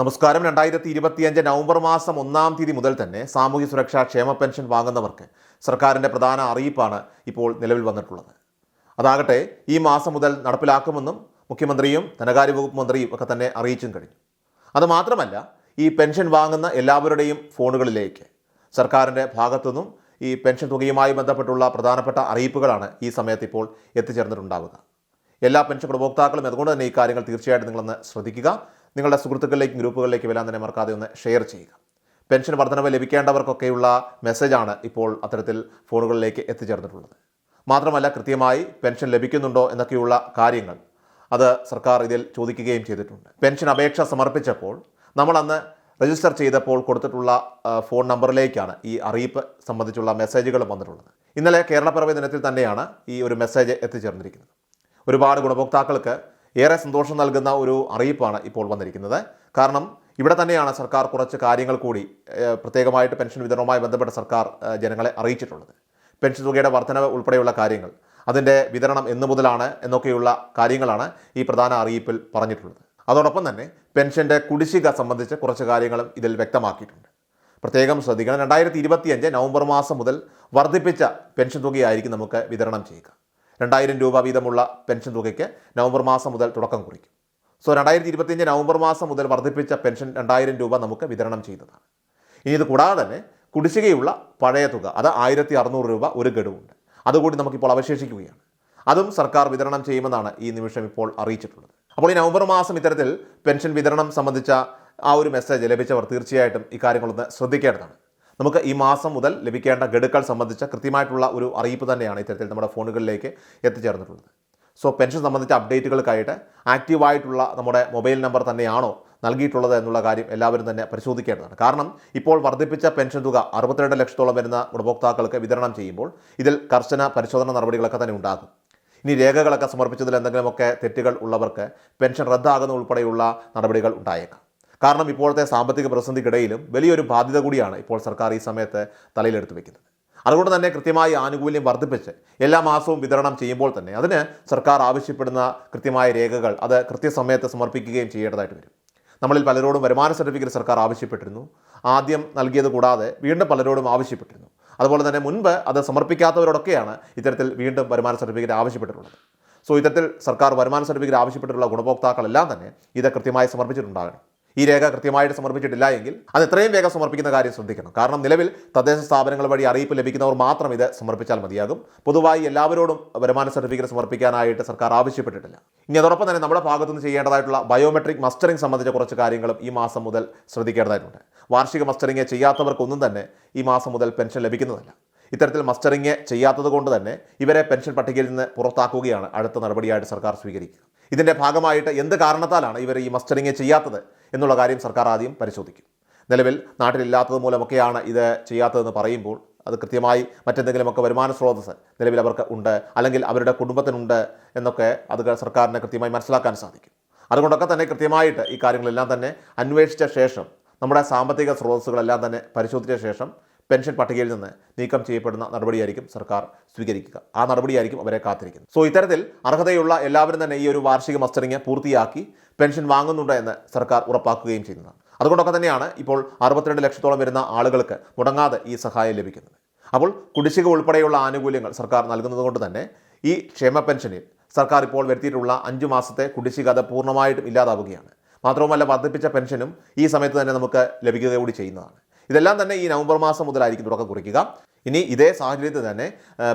നമസ്കാരം. രണ്ടായിരത്തി ഇരുപത്തിയഞ്ച് നവംബർ മാസം ഒന്നാം തീയതി മുതൽ തന്നെ സാമൂഹ്യ സുരക്ഷാ ക്ഷേമ പെൻഷൻ വാങ്ങുന്നവർക്ക് സർക്കാരിന്റെ പ്രധാന അറിയിപ്പാണ് ഇപ്പോൾ നിലവിൽ വന്നിട്ടുള്ളത്. അതാകട്ടെ ഈ മാസം മുതൽ നടപ്പിലാക്കുമെന്നും മുഖ്യമന്ത്രിയും ധനകാര്യ വകുപ്പ് മന്ത്രിയും ഒക്കെ തന്നെ അറിയിച്ചും കഴിഞ്ഞു. അതുമാത്രമല്ല ഈ പെൻഷൻ വാങ്ങുന്ന എല്ലാവരുടെയും ഫോണുകളിലേക്ക് സർക്കാരിന്റെ ഭാഗത്തുനിന്നും ഈ പെൻഷൻ തുകയുമായി ബന്ധപ്പെട്ടുള്ള പ്രധാനപ്പെട്ട അറിയിപ്പുകളാണ് ഈ സമയത്ത് ഇപ്പോൾ എത്തിച്ചേർന്നിട്ടുണ്ടാവുക. എല്ലാ പെൻഷൻ ഉപഭോക്താക്കളും അതുകൊണ്ട് തന്നെ ഈ കാര്യങ്ങൾ തീർച്ചയായിട്ടും നിങ്ങളൊന്ന് ശ്രദ്ധിക്കുക. നിങ്ങളുടെ സുഹൃത്തുക്കളിലേക്കും ഗ്രൂപ്പുകളിലേക്കും എല്ലാം തന്നെ മറക്കാതെ ഒന്ന് ഷെയർ ചെയ്യുക. പെൻഷൻ വർധനവ് ലഭിക്കേണ്ടവർക്കൊക്കെയുള്ള മെസ്സേജാണ് ഇപ്പോൾ അത്തരത്തിൽ ഫോണുകളിലേക്ക് എത്തിച്ചേർന്നിട്ടുള്ളത്. മാത്രമല്ല കൃത്യമായി പെൻഷൻ ലഭിക്കുന്നുണ്ടോ എന്നൊക്കെയുള്ള കാര്യങ്ങൾ അത് സർക്കാർ ഇതിൽ ചോദിക്കുകയും ചെയ്തിട്ടുണ്ട്. പെൻഷൻ അപേക്ഷ സമർപ്പിച്ചപ്പോൾ നമ്മൾ അന്ന് രജിസ്റ്റർ ചെയ്തപ്പോൾ കൊടുത്തിട്ടുള്ള ഫോൺ നമ്പറിലേക്കാണ് ഈ അറിയിപ്പ് സംബന്ധിച്ചുള്ള മെസ്സേജുകൾ വന്നിട്ടുള്ളത്. ഇന്നലെ കേരളപ്പിറവി ദിനത്തിൽ തന്നെയാണ് ഈ ഒരു മെസ്സേജ് എത്തിച്ചേർന്നിരിക്കുന്നത്. ഒരുപാട് ഗുണഭോക്താക്കൾക്ക് ഏറെ സന്തോഷം നൽകുന്ന ഒരു അറിയിപ്പാണ് ഇപ്പോൾ വന്നിരിക്കുന്നത്. കാരണം ഇവിടെ തന്നെയാണ് സർക്കാർ കുറച്ച് കാര്യങ്ങൾ കൂടി പ്രത്യേകമായിട്ട് പെൻഷൻ വിതരണവുമായി ബന്ധപ്പെട്ട സർക്കാർ ജനങ്ങളെ അറിയിച്ചിട്ടുള്ളത്. പെൻഷൻ തുകയുടെ വർധനവ് ഉൾപ്പെടെയുള്ള കാര്യങ്ങൾ അതിന്റെ വിതരണം എന്നു മുതലാണ് എന്നൊക്കെയുള്ള കാര്യങ്ങളാണ് ഈ പ്രധാന അറിയിപ്പിൽ പറഞ്ഞിട്ടുള്ളത്. അതോടൊപ്പം തന്നെ പെൻഷന്റെ കുടിശ്ശിക സംബന്ധിച്ച് കുറച്ച് കാര്യങ്ങളും ഇതിൽ വ്യക്തമാക്കിയിട്ടുണ്ട്. പ്രത്യേകം ശ്രദ്ധിക്കണം. രണ്ടായിരത്തി ഇരുപത്തിയഞ്ച് നവംബർ മാസം മുതൽ വർദ്ധിപ്പിച്ച പെൻഷൻ തുകയായിരിക്കും നമുക്ക് വിതരണം ചെയ്യുക. രണ്ടായിരം രൂപ വീതമുള്ള പെൻഷൻ തുകയ്ക്ക് നവംബർ മാസം മുതൽ തുടക്കം കുറിക്കും. സോ രണ്ടായിരത്തി ഇരുപത്തിയഞ്ച് നവംബർ മാസം മുതൽ വർദ്ധിപ്പിച്ച പെൻഷൻ രണ്ടായിരം രൂപ നമുക്ക് വിതരണം ചെയ്യുന്നതാണ് ഇനി ഇത് കൂടാതെ തന്നെ കുടിശ്ശികയുള്ള പഴയ തുക അത് ആയിരത്തി അറുന്നൂറ് രൂപ ഒരു ഗഡുവുണ്ട്. അതുകൂടി നമുക്കിപ്പോൾ അവശേഷിക്കുകയാണ്. അതും സർക്കാർ വിതരണം ചെയ്യുമെന്നാണ് ഈ നിമിഷം ഇപ്പോൾ അറിയിച്ചിട്ടുള്ളത്. അപ്പോൾ ഈ നവംബർ മാസം ഇത്തരത്തിൽ പെൻഷൻ വിതരണം സംബന്ധിച്ച ആ ഒരു മെസ്സേജ് ലഭിച്ചവർ തീർച്ചയായിട്ടും ഇക്കാര്യങ്ങളൊന്ന് ശ്രദ്ധിക്കേണ്ടതാണ്. നമുക്ക് ഈ മാസം മുതൽ ലഭിക്കേണ്ട ഗഡുക്കൾ സംബന്ധിച്ച കൃത്യമായിട്ടുള്ള ഒരു അറിയിപ്പ് തന്നെയാണ് ഇത്തരത്തിൽ നമ്മുടെ ഫോണുകളിലേക്ക് എത്തിച്ചേർന്നിട്ടുള്ളത്. സോ പെൻഷൻ സംബന്ധിച്ച അപ്ഡേറ്റുകൾക്കായിട്ട് ആക്റ്റീവായിട്ടുള്ള നമ്മുടെ മൊബൈൽ നമ്പർ തന്നെയാണോ നൽകിയിട്ടുള്ളത് എന്നുള്ള കാര്യം എല്ലാവരും തന്നെ പരിശോധിക്കേണ്ടതാണ്. കാരണം ഇപ്പോൾ വർദ്ധിപ്പിച്ച പെൻഷൻ തുക അറുപത്തിരണ്ട് ലക്ഷത്തോളം വരുന്ന ഗുണഭോക്താക്കൾക്ക് വിതരണം ചെയ്യുമ്പോൾ ഇതിൽ കർശന പരിശോധന നടപടികളൊക്കെ തന്നെ ഉണ്ടാകും. ഇനി രേഖകളൊക്കെ സമർപ്പിച്ചതിൽ എന്തെങ്കിലുമൊക്കെ തെറ്റുകൾ ഉള്ളവർക്ക് പെൻഷൻ റദ്ദാകുന്ന ഉൾപ്പെടെയുള്ള നടപടികൾ ഉണ്ടായേക്കാം. കാരണം ഇപ്പോഴത്തെ സാമ്പത്തിക പ്രതിസന്ധിക്കിടയിലും വലിയൊരു ബാധ്യത കൂടിയാണ് ഇപ്പോൾ സർക്കാർ ഈ സമയത്ത് തലയിലെടുത്ത് വെക്കുന്നത്. അതുകൊണ്ട് തന്നെ കൃത്യമായി ആനുകൂല്യം വർദ്ധിപ്പിച്ച് എല്ലാ മാസവും വിതരണം ചെയ്യുമ്പോൾ തന്നെ അതിന് സർക്കാർ ആവശ്യപ്പെടുന്ന കൃത്യമായ രേഖകൾ അത് കൃത്യസമയത്ത് സമർപ്പിക്കുകയും ചെയ്യേണ്ടതായിട്ട് വരും. നമ്മളിൽ പലരോടും വരുമാന സർട്ടിഫിക്കറ്റ് സർക്കാർ ആവശ്യപ്പെട്ടിരുന്നു. ആദ്യം നൽകിയത് കൂടാതെ വീണ്ടും പലരോടും ആവശ്യപ്പെട്ടിരുന്നു. അതുപോലെ തന്നെ മുൻപ് അത് സമർപ്പിക്കാത്തവരോടൊക്കെയാണ് ഇത്തരത്തിൽ വീണ്ടും വരുമാന സർട്ടിഫിക്കറ്റ് ആവശ്യപ്പെട്ടിട്ടുള്ളത്. സോ ഇത്തരത്തിൽ സർക്കാർ വരുമാന സർട്ടിഫിക്കറ്റ് ആവശ്യപ്പെട്ടിട്ടുള്ള ഗുണഭോക്താക്കളെല്ലാം തന്നെ ഇത് കൃത്യമായി സമർപ്പിച്ചിട്ടുണ്ടാകണം. ഈ രേഖ കൃത്യമായിട്ട് സമർപ്പിച്ചിട്ടില്ല എങ്കിൽ അത് എത്രയും വേഗം സമർപ്പിക്കുന്ന കാര്യം ശ്രദ്ധിക്കണം. കാരണം നിലവിൽ തദ്ദേശ സ്ഥാപനങ്ങൾ വഴി അറിയിപ്പ് ലഭിക്കുന്നവർ മാത്രം ഇത് സമർപ്പിച്ചാൽ മതിയാകും. പൊതുവായി എല്ലാവരോടും വരുമാന സർട്ടിഫിക്കറ്റ് സമർപ്പിക്കാനായിട്ട് സർക്കാർ ആവശ്യപ്പെട്ടിട്ടില്ല. ഇനി അതോടൊപ്പം തന്നെ നമ്മുടെ ഭാഗത്തുനിന്ന് ചെയ്യേണ്ടതായിട്ടുള്ള ബയോമെട്രിക് മസ്റ്ററിംഗ് സംബന്ധിച്ച കുറച്ച് കാര്യങ്ങളും ഈ മാസം മുതൽ ശ്രദ്ധിക്കേണ്ടതായിട്ടുണ്ട്. വാർഷിക മസ്റ്ററിംഗ് ചെയ്യാത്തവർക്കൊന്നും തന്നെ ഈ മാസം മുതൽ പെൻഷൻ ലഭിക്കുന്നതല്ല. ഇത്തരത്തിൽ മസ്റ്ററിംഗ് ചെയ്യാത്തത് കൊണ്ട് തന്നെ ഇവരെ പെൻഷൻ പട്ടികയിൽ നിന്ന് പുറത്താക്കുകയാണ് അടുത്ത നടപടിയായിട്ട് സർക്കാർ സ്വീകരിക്കുക. ഇതിന്റെ ഭാഗമായിട്ട് എന്ത് കാരണത്താലാണ് ഇവർ ഈ മസ്റ്ററിംഗ് ചെയ്യാത്തത് എന്നുള്ള കാര്യം സർക്കാർ ആദ്യം പരിശോധിക്കും. നിലവിൽ നാട്ടിലില്ലാത്തത് മൂലമൊക്കെയാണ് ഇത് ചെയ്യാത്തതെന്ന് പറയുമ്പോൾ അത് കൃത്യമായി മറ്റെന്തെങ്കിലുമൊക്കെ വരുമാന സ്രോതസ്സ് നിലവിൽ അവർക്ക് ഉണ്ട് അല്ലെങ്കിൽ അവരുടെ കുടുംബത്തിനുണ്ട് എന്നൊക്കെ അത് സർക്കാരിന് കൃത്യമായി മനസ്സിലാക്കാൻ സാധിക്കും. അതുകൊണ്ടൊക്കെ തന്നെ കൃത്യമായിട്ട് ഈ കാര്യങ്ങളെല്ലാം തന്നെ അന്വേഷിച്ച ശേഷം നമ്മുടെ സാമ്പത്തിക സ്രോതസ്സുകളെല്ലാം തന്നെ പരിശോധിച്ച ശേഷം പെൻഷൻ പട്ടികയിൽ നിന്ന് നീക്കം ചെയ്യപ്പെടുന്ന നടപടിയായിരിക്കും സർക്കാർ സ്വീകരിക്കുക. ആ നടപടിയായിരിക്കും അവരെ കാത്തിരിക്കുന്നത്. സോ ഇത്തരത്തിൽ അർഹതയുള്ള എല്ലാവരും തന്നെ ഈ ഒരു വാർഷിക മസ്റ്ററിങ് പൂർത്തിയാക്കി പെൻഷൻ വാങ്ങുന്നുണ്ട് എന്ന് സർക്കാർ ഉറപ്പാക്കുകയും ചെയ്യുന്നതാണ്. അതുകൊണ്ടൊക്കെ തന്നെയാണ് ഇപ്പോൾ അറുപത്തിരണ്ട് ലക്ഷത്തോളം വരുന്ന ആളുകൾക്ക് മുടങ്ങാതെ ഈ സഹായം ലഭിക്കുന്നത്. അപ്പോൾ കുടിശ്ശിക ഉൾപ്പെടെയുള്ള ആനുകൂല്യങ്ങൾ സർക്കാർ നൽകുന്നതുകൊണ്ട് തന്നെ ഈ ക്ഷേമ പെൻഷനിൽ സർക്കാർ ഇപ്പോൾ വരുത്തിയിട്ടുള്ള അഞ്ച് മാസത്തെ കുടിശ്ശിക അത് പൂർണമായിട്ടും ഇല്ലാതാവുകയാണ്. മാത്രവുമല്ല വർദ്ധിപ്പിച്ച പെൻഷനും ഈ സമയത്ത് തന്നെ നമുക്ക് ലഭിക്കുക കൂടി ചെയ്യുന്നതാണ്. ഇതെല്ലാം തന്നെ ഈ നവംബർ മാസം മുതലായിരിക്കും തുടക്കം കുറിക്കുക. ഇനി ഇതേ സാഹചര്യത്തിൽ തന്നെ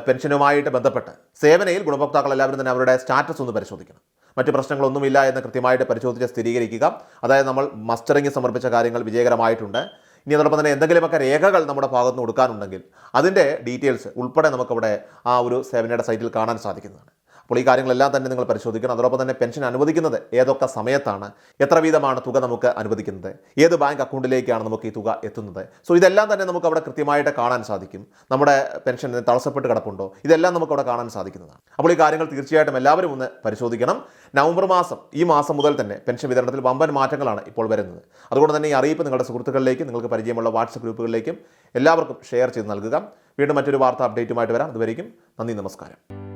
പെൻഷനുമായിട്ട് ബന്ധപ്പെട്ട് സേവനയിൽ ഗുണഭോക്താക്കൾ എല്ലാവരും തന്നെ അവരുടെ സ്റ്റാറ്റസ് ഒന്ന് പരിശോധിക്കണം. മറ്റ് പ്രശ്നങ്ങളൊന്നുമില്ല എന്ന് കൃത്യമായിട്ട് പരിശോധിച്ച് സ്ഥിരീകരിക്കുക. അതായത് നമ്മൾ മസ്റ്ററിംഗ് സമർപ്പിച്ച കാര്യങ്ങൾ വിജയകരമായിട്ടുണ്ട്. ഇനി അതോടൊപ്പം തന്നെ എന്തെങ്കിലുമൊക്കെ രേഖകൾ നമ്മുടെ ഭാഗത്ത് നിന്ന് കൊടുക്കാനുണ്ടെങ്കിൽ അതിന്റെ ഡീറ്റെയിൽസ് ഉൾപ്പെടെ നമുക്കവിടെ ആ ഒരു സേവനയുടെ സൈറ്റിൽ കാണാൻ സാധിക്കുന്നതാണ്. അപ്പോൾ ഈ കാര്യങ്ങളെല്ലാം തന്നെ നിങ്ങൾ പരിശോധിക്കണം. അതോടൊപ്പം തന്നെ പെൻഷൻ അനുവദിക്കുന്നത് ഏതൊക്കെ സമയത്താണ്? എത്ര വീതമാണ് തുക നമുക്ക് അനുവദിക്കുന്നത്? ഏത് ബാങ്ക് അക്കൗണ്ടിലേക്കാണ് നമുക്ക് ഈ തുക എത്തുന്നത്? സോ ഇതെല്ലാം തന്നെ നമുക്ക് അവിടെ കൃത്യമായിട്ട് കാണാൻ സാധിക്കും. നമ്മുടെ പെൻഷൻ തടസ്സപ്പെട്ട് കിടപ്പുണ്ടോ? ഇതെല്ലാം നമുക്ക് അവിടെ കാണാൻ സാധിക്കുന്നതാണ്. അപ്പോൾ ഈ കാര്യങ്ങൾ തീർച്ചയായിട്ടും എല്ലാവരും ഒന്ന് പരിശോധിക്കണം. നവംബർ മാസം ഈ മാസം മുതൽ തന്നെ പെൻഷൻ വിതരണത്തിൽ വമ്പൻ മാറ്റങ്ങളാണ് ഇപ്പോൾ വരുന്നത്. അതുകൊണ്ട് തന്നെ ഈ അറിയിപ്പ് നിങ്ങളുടെ സുഹൃത്തുക്കളിലേക്കും നിങ്ങൾക്ക് പരിചയമുള്ള വാട്സപ്പ് ഗ്രൂപ്പുകളിലേക്കും എല്ലാവർക്കും ഷെയർ ചെയ്ത് നൽകുക. വീണ്ടും മറ്റൊരു വാർത്താ അപ്ഡേറ്റുമായിട്ട് വരാം. അതുവരേക്കും നന്ദി നമസ്കാരം.